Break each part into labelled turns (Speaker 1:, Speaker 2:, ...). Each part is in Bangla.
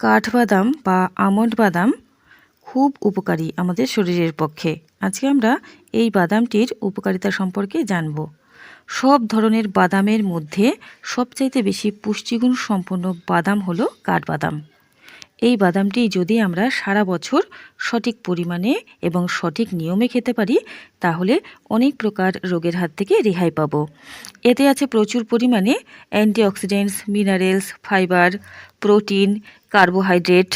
Speaker 1: কাঠবাদাম বা আমন্ড বাদাম খুব উপকারী আমাদের শরীরের পক্ষে। আজকে আমরা এই বাদামটির উপকারিতা সম্পর্কে জানব। সব ধরনের বাদামের মধ্যে সবচাইতে বেশি পুষ্টিগুণ সম্পন্ন বাদাম হলো কাঠবাদাম। এই বাদামটি যদি আমরা সারা বছর সঠিক পরিমাণে এবং সঠিক নিয়মে খেতে পারি, তাহলে অনেক প্রকার রোগের হাত থেকে রেহাই পাব। এতে আছে প্রচুর পরিমাণে antioxidants, minerals, fibre, protein, carbohydrate,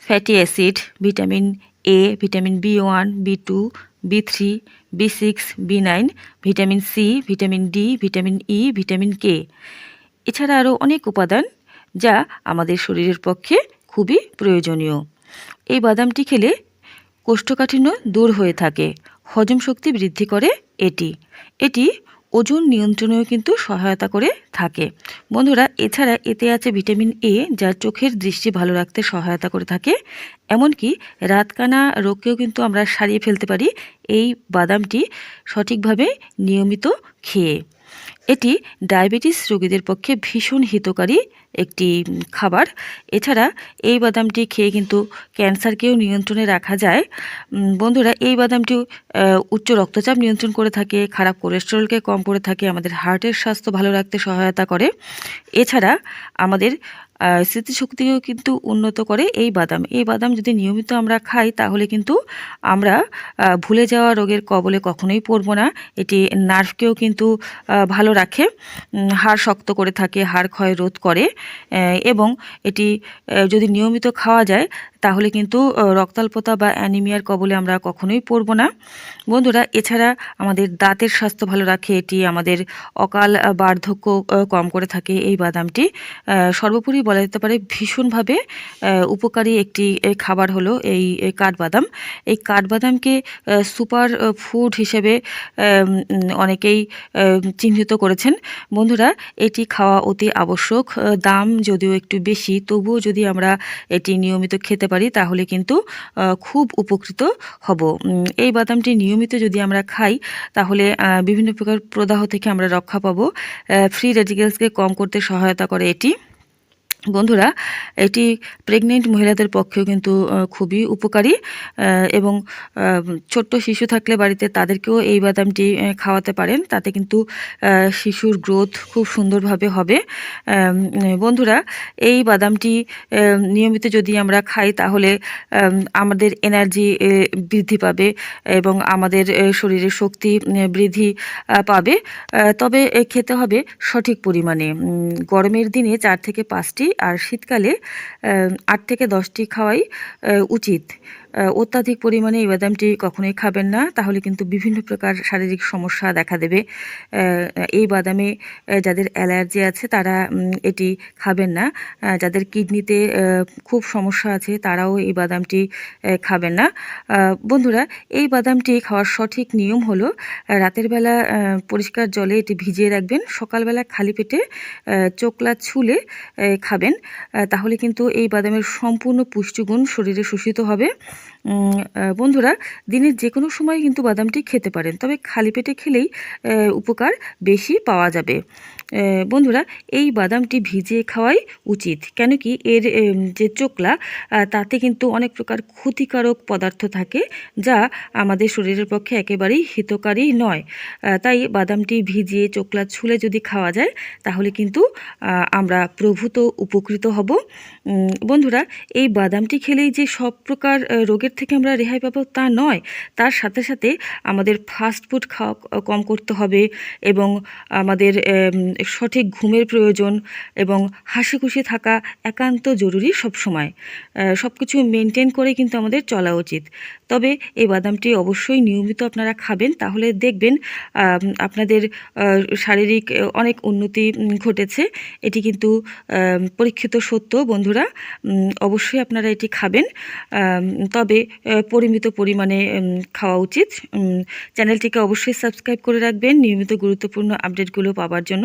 Speaker 1: fatty acid, vitamin A, vitamin B one, B two, B three, B six, B nine, vitamin C, vitamin D, vitamin E, vitamin K. এছাড়া আরও অনেক উপাদান যা আমাদের শরীরের পক্ষে খুবই প্রয়োজনীয়। এই বাদামটি খেলে কোষ্ঠকাঠিন্য দূর হয়ে থাকে। হজম শক্তি বৃদ্ধি করে এটি। এটি ওজন নিয়ন্ত্রণেও কিন্তু সহায়তা করে থাকে। বন্ধুরা, এছাড়া এতে আছে ভিটামিন এ যা চোখের দৃষ্টি ভালো রাখতে সহায়তা করে থাকে। এমনকি রাতকানা রোগকেও কিন্তু আমরা সারিয়ে ফেলতে পারি এই বাদামটি সঠিকভাবে নিয়মিত খেয়ে। এটি ডায়াবেটিস রোগীদের পক্ষে ভীষণ হিতকারী একটি খাবার। এছাড়া এই বাদামটি খেয়ে কিন্তু ক্যান্সারকেও নিয়ন্ত্রণে রাখা যায়। বন্ধুরা, এই বাদামটি উচ্চ রক্তচাপ নিয়ন্ত্রণ করে থাকে, খারাপ কোলেস্টেরলকে কম করে থাকে, আমাদের হার্টের স্বাস্থ্য ভালো রাখতে সহায়তা করে। এছাড়া আমাদের স্মৃতিশক্তিও কিন্তু উন্নত করে এই বাদাম। এই বাদাম যদি নিয়মিত আমরা খাই, তাহলে কিন্তু আমরা ভুলে যাওয়া রোগের কবলে কখনোই পড়ব না। এটি নার্ভকেও কিন্তু ভালো রাখে হাড় শক্ত করে থাকে হাড় ক্ষয় রোধ করে এবং এটি যদি নিয়মিত খাওয়া যায় তাহলে কিন্তু রক্তাল্পতা বা অ্যানিমিয়ার কবলে আমরা কখনোই পড়ব না। বন্ধুরা, এছাড়া আমাদের দাঁতের স্বাস্থ্য ভালো রাখে, এটি আমাদের অকাল বার্ধক্য কম করে থাকে এই বাদামটি। সর্বোপরি বলা যেতে পারে ভীষণভাবে উপকারী একটি খাবার হলো এই কাঠবাদাম। এই কাঠবাদামকে সুপার ফুড হিসেবে অনেকেই চিহ্নিত করেছেন। বন্ধুরা, এটি খাওয়া অতি আবশ্যক দাম যদিও একটু বেশি, তবুও যদি আমরা এটি নিয়মিত খেতে পারি, তাহলে কিন্তু খুব উপকৃত হব। এই বাদামটি নিয়মিত যদি আমরা খাই, তাহলে বিভিন্ন প্রকার প্রদাহ থেকে আমরা রক্ষা পাবো। ফ্রি রেডিকেলসকে কম করতে সহায়তা করে এটি। বন্ধুরা, এটি প্রেগনেন্ট মহিলাদের পক্ষেও কিন্তু খুবই উপকারী এবং ছোট্ট শিশু থাকলে বাড়িতে তাদেরকেও এই বাদামটি খাওয়াতে পারেন। তাতে কিন্তু শিশুর গ্রোথ খুব সুন্দরভাবে হবে। বন্ধুরা, এই বাদামটি নিয়মিত যদি আমরা খাই, তাহলে আমাদের এনার্জি বৃদ্ধি পাবে এবং আমাদের শরীরে শক্তি বৃদ্ধি পাবে। তবে খেতে হবে সঠিক পরিমাণে। গরমের দিনে চার থেকে পাঁচটি আর শীতকালে আট থেকে দশটি খাওয়াই উচিত। অত্যাধিক পরিমাণে এই বাদামটি কখনোই খাবেন না। তাহলে কিন্তু বিভিন্ন প্রকার শারীরিক সমস্যা দেখা দেবে। এই বাদামে যাদের অ্যালার্জি আছে, তারা এটি খাবেন না। যাদের কিডনিতে খুব সমস্যা আছে, তারাও এই বাদামটি খাবেন না। বন্ধুরা, এই বাদামটি খাওয়ার সঠিক নিয়ম হলো রাতের বেলা পরিষ্কার জলে এটি ভিজিয়ে রাখবেন। সকালবেলা খালি পেটে চোকলা ছুলে খাবেন। তাহলে কিন্তু এই বাদামের সম্পূর্ণ পুষ্টিগুণ শরীরে শোষিত হবে। বন্ধুরা, দিনের যে কোনো সময় কিন্তু বাদামটি খেতে পারেন। তবে খালি পেটে খেলেই উপকার বেশি পাওয়া যাবে। বন্ধুরা, এই বাদামটি ভিজিয়ে খাওয়াই উচিত। কেন কি এর যে চোকলা তাতে কিন্তু অনেক প্রকার ক্ষতিকারক পদার্থ থাকে, যা আমাদের শরীরের পক্ষে একেবারেই হিতকারী নয়। তাই বাদামটি ভিজিয়ে চোকলা ছুলে যদি খাওয়া যায়, তাহলে কিন্তু আমরা প্রভূত উপকৃত হব। বন্ধুরা, এই বাদামটি খেলেই যে সব প্রকার রোগের থেকে আমরা রেহাই পাবো তা নয়। তার সাথে সাথে আমাদের ফাস্ট ফুড খাওয়া কম করতে হবে এবং আমাদের সঠিক ঘুমের প্রয়োজন এবং হাসি খুশি থাকা একান্ত জরুরি সব সময় সব কিছু মেনটেন করে কিন্তু আমাদের চলা উচিত। তবে এই বাদামটি অবশ্যই নিয়মিত আপনারা খাবেন, তাহলে দেখবেন আপনাদের শারীরিক অনেক উন্নতি ঘটেছে। এটি কিন্তু পরীক্ষিত সত্য, বন্ধুরা। অবশ্যই আপনারা এটি খাবেন। তবে পরিমিত পরিমাণে খাওয়া উচিত। চ্যানেলটিকে অবশ্যই সাবস্ক্রাইব করে রাখবেন। নিয়মিত গুরুত্বপূর্ণ আপডেটগুলো পাওয়ার জন্য।